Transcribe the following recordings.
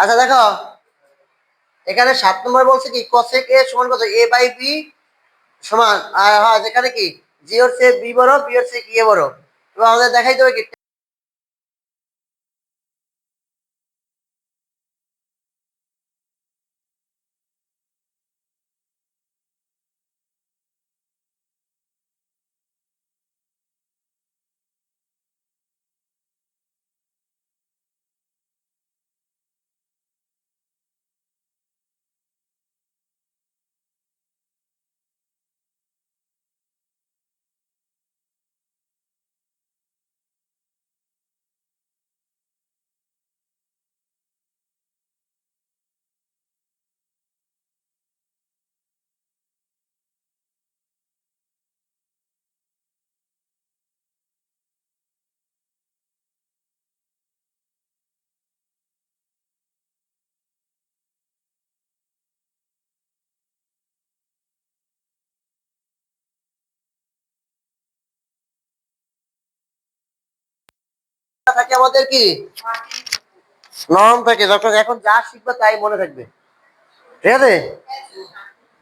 আচ্ছা দেখো। এখানে সাত নম্বর বলছে কি কসেক এ সমান কত? এ বাই বি সমান। আর হ্যাঁ এখানে কি? জিওর ওর চেয়ে বি বড়, বি ওর সে কি এ বড়? তো আমাদের দেখাইতে হবে কি থাকে আমাদের কি? নরম থাকে যখন এখন যা শিখবে তাই মনে থাকবে। ঠিক আছে?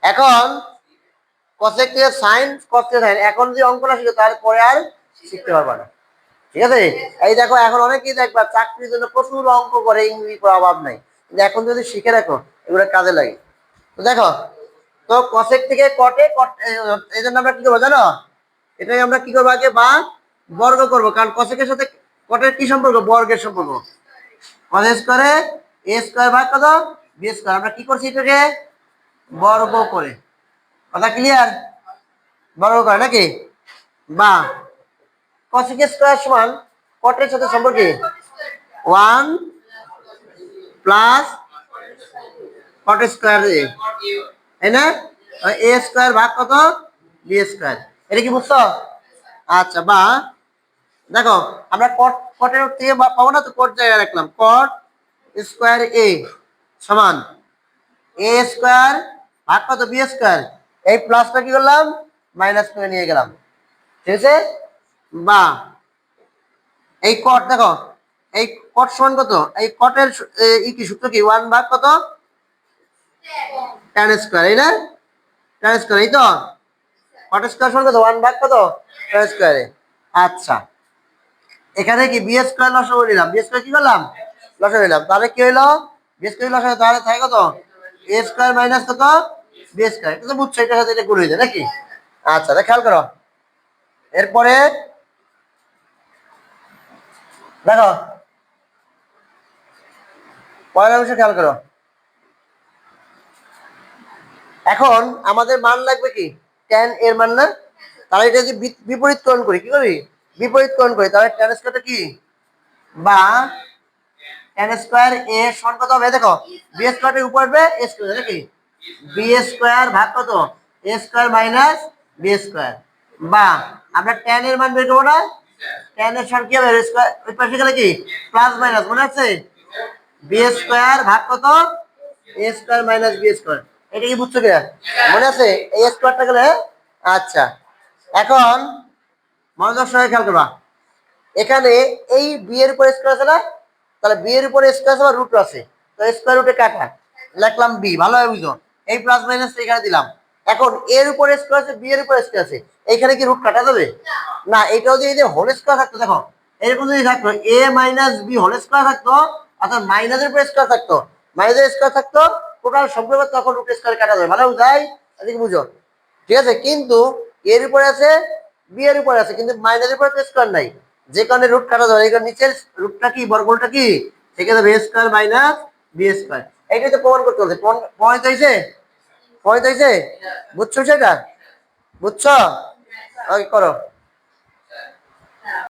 এখন এখন যদি অঙ্কটা শিখে, তাহলে পরে আর শিখতে না। ঠিক আছে? এই দেখো, এখন অনেকেই দেখবা চাকরির জন্য প্রচুর অঙ্ক করে, ইংরেজি অভাব নাই। এখন যদি শিখে রাখো এগুলো কাজে লাগে। তো দেখো, তো কসেক থেকে কট এই জন্য আমরা কি করব জানো? এটাই আমরা কি করব আগে, বা বর্গ করব। কারণ কসেকের সাথে কটের কি সম্পর্ক? বর্গের সম্পর্ক। কস স্কোয়ারে এ স্কোয়ার ভাগ কত? বি স্কোয়ার আমরা কি করছি এটাকে? বর্গ করে। কথা ক্লিয়ার বর্গ করে নাকি? বা। কসেক স্কোয়ার সমান কটের সাথে সম্পর্কে ওয়ান প্লাস কট স্কোয়ার তাই না? এ স্কোয়ার ভাগ কত? বি স্কোয়ার এটা কি বুঝছ? আচ্ছা বা। দেখো, আমরা কট কটের থেকে পাবো না তো কট জায়গায় রাখলাম। কট স্কোয়ার এ সমান এ স্কোয়ার ভাগ কত? বি স্কোয়ার এই প্লাসটা কি করলাম? মাইনাস করে নিয়ে গেলাম। ঠিক আছে? বা এই কট দেখো, এই কট সমান কত? এই কটের ই কি সূত্র কি? ওয়ান ভাগ কত? টেন স্কোয়ার এই না? টেন স্কোয়ার এই তো? কট স্কোয়ার সমান কত? ওয়ান ভাগ কত? টেন স্কোয়ারে আচ্ছা। এখানে কি বি স্কোয়ার লসাগু নিলাম? বি স্কোয়ার কি করলাম? লসাগু নিলাম। তাহলে কি হইল? বি স্কোয়ার লসাগু তাহলে থাকে কত? এ স্কোয়ার মাইনাস কত? বি স্কোয়ার এটা তো বুঝছ এটার সাথে এটা গুণ হয়ে যায়, নাকি? আচ্ছা তাহলে খেয়াল করো। এরপরে দেখো। পয়লা অংশ খেয়াল করো। এখন আমাদের মান লাগবে কি? ট্যান এর মান না? তাহলে এটা যদি বিপরীতকরণ করি, কি করি বিপরীতকরণ করি, তাহলে ট্যান স্কোয়ারটা কি? বা ট্যান স্কোয়ার এ সমান কত হবে? দেখো বি স্কোয়ারের উপর আসবে এ স্কোয়ার নাকি? বি স্কোয়ার ভাগ কত? A square minus B square বা আমরা ট্যান এর মান বের করব না? ট্যান এর সমান কি হবে? স্কোয়ার পাশে গেলে কি? প্লাস মাইনাস মনে আছে? বি স্কোয়ার ভাগ কত? A square minus B square এটা কি বুঝছ কিনা মনে আছে? এই স্কোয়ারটা গেলে আচ্ছা। এখন মনোযোগ সঙ্গে খেয়াল করবা। এখানে এই বি এর উপর স্কোয়ার আছে না? তাহলে বি এর উপরে স্কোয়ার আছে রুট আছে? তো স্কোয়ার রুটে কাটা। লিখলাম বি ভালোভাবে বুঝো। এই প্লাস মাইনাস এখানে দিলাম। এখন এর উপরে স্কোয়ার আছে বি এর উপরে স্কোয়ার আছে। এইখানে কি রুট কাটা যাবে? না, এটাও যদি এই যে হোল স্কোয়ার থাকতো, দেখো। এরকম যদি থাকতো A minus B whole square থাকতো, অর্থাৎ মাইনাসের উপরে স্কোয়ার থাকতো। মাইনাসের স্কোয়ার থাকতো টোটাল সম্পূর্ণ তখন রুট স্কোয়ার কাটা যাবে। ভালো বুঝাই? এদিকে বুঝো। ঠিক আছে? কিন্তু এর উপরে আছে বি এর উপরে আছে, কিন্তু মাইনাসের উপরে স্কোয়ার নাই। যে কারণে রুট কাটা যাবে এই নিচের রুটটা কি, বর্গমূলটা কি? সেখানে A square minus B square এইটাই তো প্রমাণ করতে হবে পয়েন্ট হয়েছে? পয়েন্ট হয়েছে? বুঝছ সেটা? বুঝছ? ওকে করো।